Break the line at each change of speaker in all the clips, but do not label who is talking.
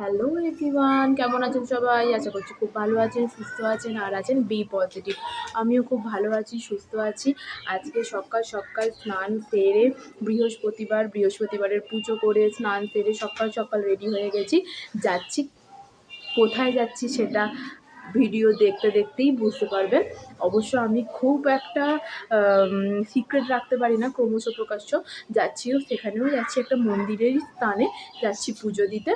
Hello everyone কেমন আছেন সবাই? আশা করছি খুব ভালো আছেন, সুস্থ আছেন, আর আছেন বি পজিটিভ আমিও খুব ভালো আছি, সুস্থ আছি। আজকে সকাল সকাল স্নান সেরে বৃহস্পতিবার, বৃহস্পতিবারের পুজো করে স্নান সেরে সকাল সকাল রেডি হয়ে গেছি। যাচ্ছি। কোথায় যাচ্ছি সেটা ভিডিও দেখতে দেখতেই বুঝতে পারবেন। অবশ্য আমি খুব একটা সিক্রেট রাখতে পারি না, ক্রমশ প্রকাশ্য। যাচ্ছিও, সেখানেও যাচ্ছি একটা মন্দিরের স্থানে যাচ্ছি পুজো দিতে।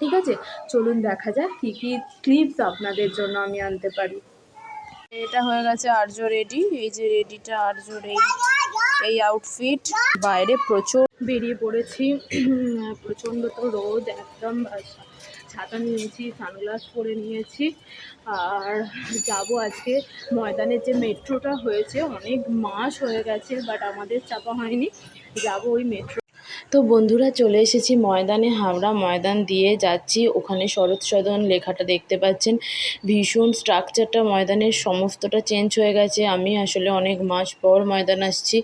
ঠিক আছে? চলুন দেখা যাক কী কী ক্লিপস আপনাদের জন্য আমি আনতে পারি। এটা হয়ে গেছে আর্য রেডি। এই যে রেডিটা আর্যর রেডি। এই আউটফিট বাইরে প্রচুর বেরিয়ে পড়েছি। প্রচণ্ড তো রোদ, একদম ছাতা নিয়েছি সানগ্লাস পরে নিয়েছি। আর যাব আজকে ময়দানের যে মেট্রোটা হয়েছে, অনেক মাস হয়ে গেছে বাট আমাদের চাপা হয়নি। যাব ওই মেট্রো তো বন্ধুরা চলে এসেছি ময়দানে, হাওড়া ময়দান দিয়ে যাচ্ছি। ওখানে শরৎ সদন লেখাটা দেখতে পাচ্ছেন। ভীষণ স্ট্রাকচারটা ময়দানের সমস্তটা চেঞ্জ হয়ে গেছে। আমি আসলে অনেক মাস পর ময়দান আসছি,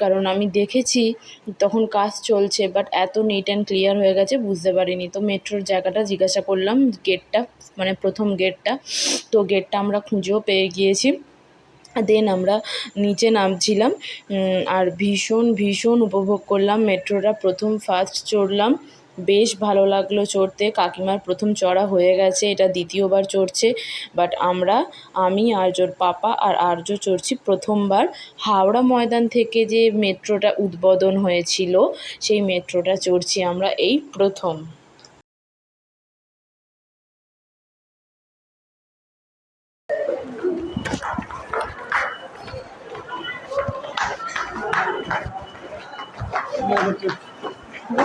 কারণ আমি দেখেছি তখন কাজ চলছে বাট এত নিট অ্যান্ড ক্লিয়ার হয়ে গেছে, বুঝতে পারিনি। তো মেট্রোর জায়গাটা জিজ্ঞাসা করলাম গেটটা মানে প্রথম গেটটা তো গেটটা আমরা খুঁজেও পেয়ে গিয়েছি। দেন আমরা নিচে নামছিলাম আর ভীষণ ভীষণ উপভোগ করলাম মেট্রোটা। প্রথম ফার্স্ট চড়লাম, বেশ ভালো লাগল চড়তে। কাকিমার প্রথম চড়া হয়ে গেছে, এটা দ্বিতীয়বার চড়ছে। বাট আমরা, আমি, আর্যর পাপা আর আর্য চড়ছি প্রথমবার। হাওড়া ময়দান থেকে যে মেট্রোটা উদ্বোধন হয়েছিল, সেই মেট্রোটা চড়ছি আমরা এই প্রথম।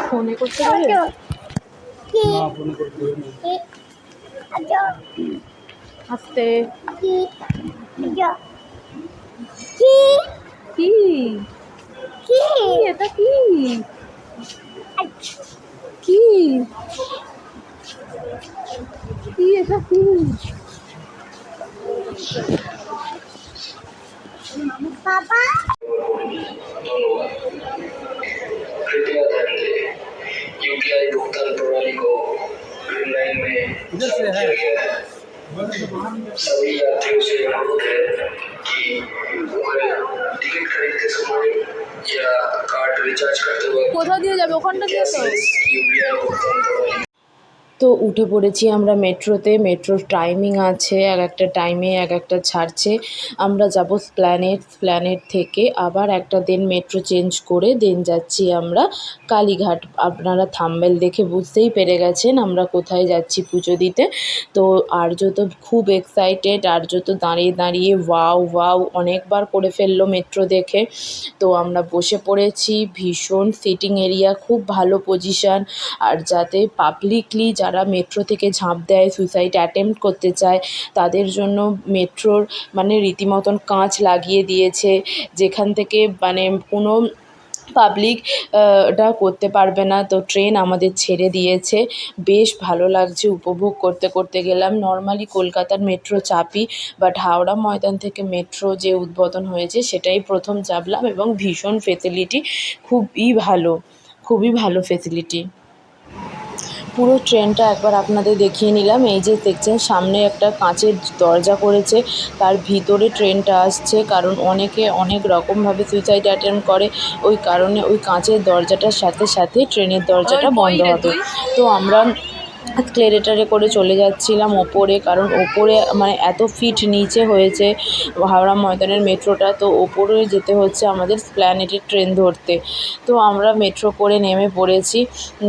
ফোনে করতে পারে? আস্তে। কি? কি? এটা কি? কি? কি এটা কি?
বাবা?
यूपीआई भुगतान प्रणाली को ग्रीन लाइन में चालू किया गया है सभी यात्रियों से अनुरोध है कि वह टिकट खरीदते समय या कार्ड रिचार्ज करते वक्त
কোথা দিয়ে যাবে ওখানটা দিয়ে তো
यूपीआई भुगतान प्रणाली
তো উঠে পড়েছি আমরা মেট্রোতে, মেট্রোর টাইমিং আছে এক একটা টাইমে এক একটা ছাড়ছে। আমরা যাব স্প্ল্যানেট স্প্ল্যানেট থেকে আবার একটা দেন মেট্রো চেঞ্জ করে দেন যাচ্ছি আমরা কালীঘাট। আপনারা থাম্বেল দেখে বুঝতেই পেরে গেছেন আমরা কোথায় যাচ্ছি পুজো দিতে। তো আর্য তো খুব এক্সাইটেড আর্য তো দাঁড়িয়ে দাঁড়িয়ে ওয়াও ওয়াও অনেকবার করে ফেলল মেট্রো দেখে। তো আমরা বসে পড়েছি, ভীষণ সিটিং এরিয়া খুব ভালো পজিশান আর যাতে পাবলিকলি যারা মেট্রো থেকে ঝাঁপ দেয় সুইসাইড অ্যাটেম্প্ট করতে চায়, তাদের জন্য মেট্রোর মানে রীতিমতন কাঁচ লাগিয়ে দিয়েছে, যেখান থেকে মানে কোনো পাবলিক এটা করতে পারবে না। তো ট্রেন আমাদের ছেড়ে দিয়েছে। বেশ ভালো লাগছে উপভোগ করতে করতে গেলাম। নর্মালি কলকাতার মেট্রো চাপি বাট হাওড়া ময়দান থেকে মেট্রো যে উদ্বোধন হয়েছে, সেটাই প্রথম চাপলাম এবং ভীষণ ফেসিলিটি খুবই ভালো খুবই ভালো ফেসিলিটি পুরো ট্রেনটা একবার আপনাদের দেখিয়ে নিলাম। এই যে দেখছেন সামনে একটা কাঁচের দরজা করেছে। তার ভিতরে ট্রেনটা আসছে কারণ অনেকে অনেক রকমভাবে সুইসাইড অ্যাটেম্প করে। ওই কারণে ওই কাঁচের দরজাটার সাথে সাথে ট্রেনের দরজাটা বন্ধ হবে। তো আমরা স্ক্লেরেটারে করে চলে যাচ্ছিলাম ওপরে, কারণ ওপরে মানে এত ফিট নিচে হয়েছে হাওড়া ময়দানের মেট্রোটা, তো ওপরে যেতে হচ্ছে আমাদের স্প্ল্যানেটের ট্রেন ধরতে। তো আমরা মেট্রো করে নেমে পড়েছি,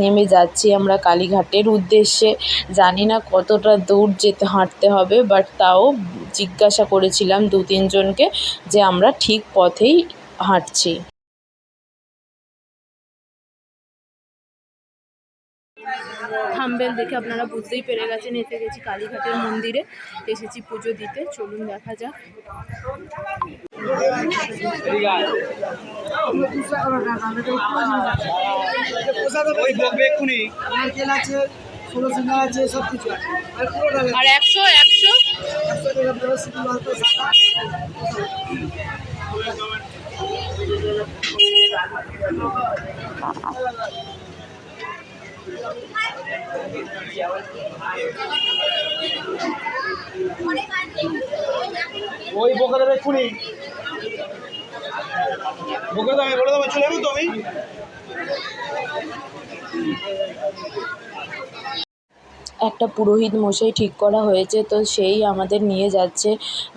নেমে যাচ্ছি আমরা কালীঘাটের উদ্দেশ্যে। জানি না কতটা দূর যেতে, হাঁটতে হবে বাট তাও জিজ্ঞাসা করেছিলাম দু তিনজনকে যে আমরা ঠিক পথেই হাঁটছি। থাম্বেল দেখে আপনারা বুঝতেই পেরে গেছেন। এসে গেছি কালীঘাটের মন্দিরে। এসেছি পুজো দিতে। চলুন দেখা যাক।
এক্ষুনি।
নারকেল আছে ষোলো সিঙ্গা আছে সব কিছু আছে আর পুরোটা লাগে
আর একশো একশো
একশো টাকা প্লাস মালটা সাদা
ওই বোকা দেবে খুনি। বোকা দামে বলে দেবে চলে যাব তো আমি।
একটা পুরোহিত মশাই ঠিক করা হয়েছে, তো সেই আমাদের নিয়ে যাচ্ছে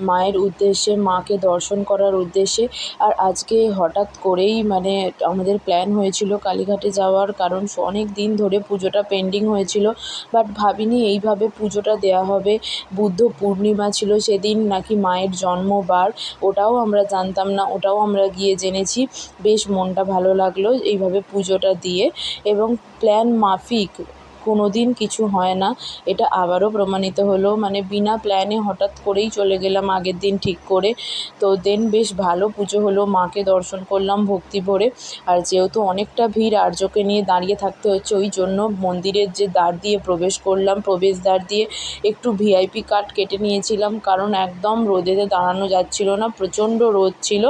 মায়ের উদ্দেশ্যে, মাকে দর্শন করার উদ্দেশ্যে। আর আজকে হঠাৎ করেই মানে আমাদের প্ল্যান হয়েছিল কালীঘাটে যাওয়ার, কারণ অনেক দিন ধরে পুজোটা পেন্ডিং হয়েছিল। বাট ভাবিনি এইভাবে পুজোটা দেওয়া হবে। বুদ্ধ পূর্ণিমা ছিল সেদিন, নাকি মায়ের জন্মবার, ওটাও আমরা জানতাম না, ওটাও আমরা গিয়ে জেনেছি। বেশ মনটা ভালো লাগল এইভাবে পুজোটা দিয়ে। এবং প্ল্যান মাফিক কোনো দিন কিছু হয় না। এটা আবারও প্রমাণিত হলো। মানে বিনা প্ল্যানে হঠাৎ করেই চলে গেলাম আগের দিন ঠিক করে। তো দেন বেশ ভালো পুজো হলো। মাকে দর্শন করলাম ভক্তি ভরে। আর যেহেতু অনেকটা ভিড়, আর্যকে নিয়ে দাঁড়িয়ে থাকতে হচ্ছে, ওই জন্য মন্দিরের যে দ্বার দিয়ে প্রবেশ করলাম, প্রবেশ দ্বার দিয়ে একটু ভিআইপি কার্ড কেটে নিয়েছিলাম। কারণ একদম রোদেতে দাঁড়ানো যাচ্ছিল না। প্রচণ্ড রোদ ছিল।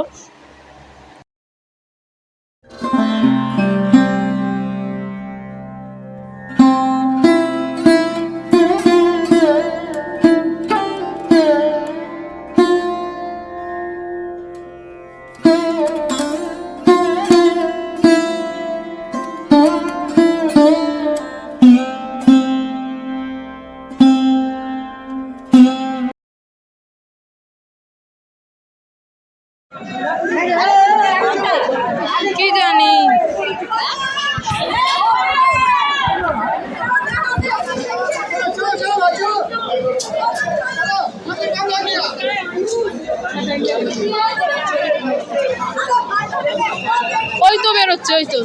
বেরোচ্ছে, ওই তো।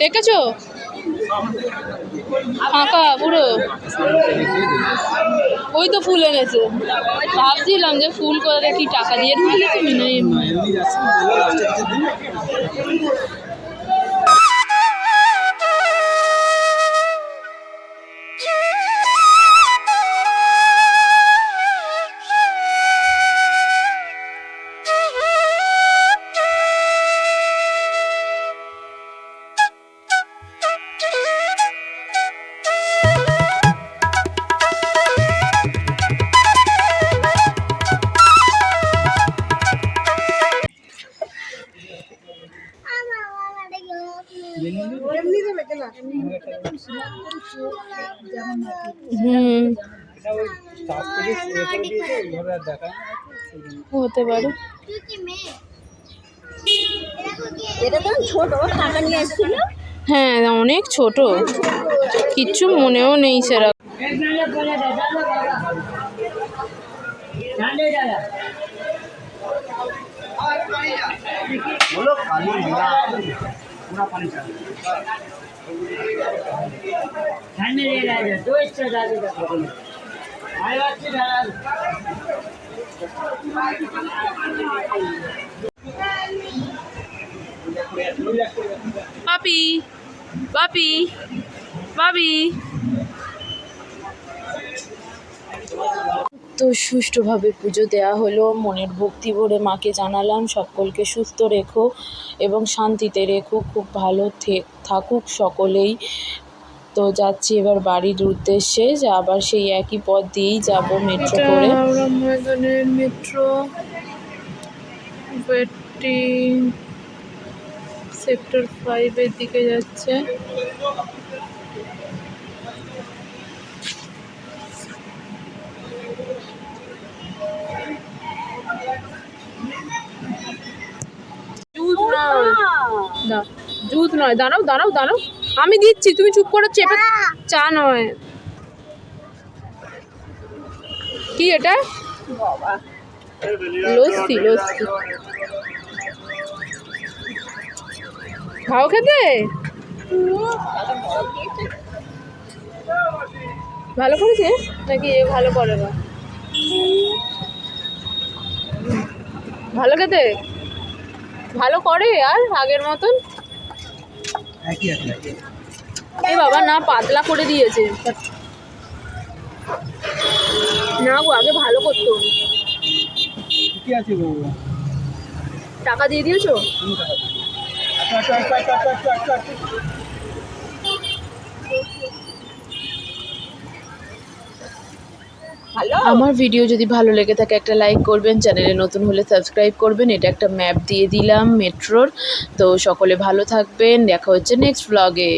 দেখেছ? ফাঁকা, পুরো। ওই তো ফুল এনেছে। ভাবছিলাম যে ফুল করে কি টাকা দিয়ে ঢুকে তুমি না এমনি হুম
এটা ওই চাপ থেকে শুয়ে করে দিয়েছে এইভাবে আর দেখায় না
পারে
এটা তো ছোট টাকা নিয়ে এসেছিল
হ্যাঁ অনেক ছোট কিচ্ছু মনেও নেই সেরকম
বলো কালী মেলা পুরা পানি চাই
পাপি পাপি পাপি তো সুষ্ঠুভাবে পুজো দেওয়া হলো মনের ভক্তি ভরে মাকে জানালাম সকলকে সুস্থ রেখো এবং শান্তিতে রেখো খুব ভালো থাকুক সকলেই। তো যাচ্ছি এবার বাড়ির উদ্দেশ্যে যে আবার সেই একই পথ দিয়েই যাব মেট্রো করে। মেট্রো সেক্টর ফাইভের দিকে যাচ্ছে। জুত নয়। দাঁড়াও দাঁড়াও দাঁড়াও। আমি দিচ্ছি তুমি চুপ করে চেপে চা নয়। কি এটা? লস্যি লস্যি। খাও খেতে? ভালো করেছে? নাকি ভালো করে না? ভালো খেতে? ভালো করে আর আগের মতন? এ বাবা না পাতলা করে দিয়েছে। না গো আগে ভালো করতো। টাকা দিয়ে দিয়েছ? আমার ভিডিও যদি ভালো লেগে থাকে, একটা লাইক করবেন চ্যানেলে নতুন হলে সাবস্ক্রাইব করবেন, এটা একটা ম্যাপ দিয়ে দিলাম, মেট্রোর। তো সকলে ভালো থাকবেন, দেখা হচ্ছে নেক্সট ব্লগে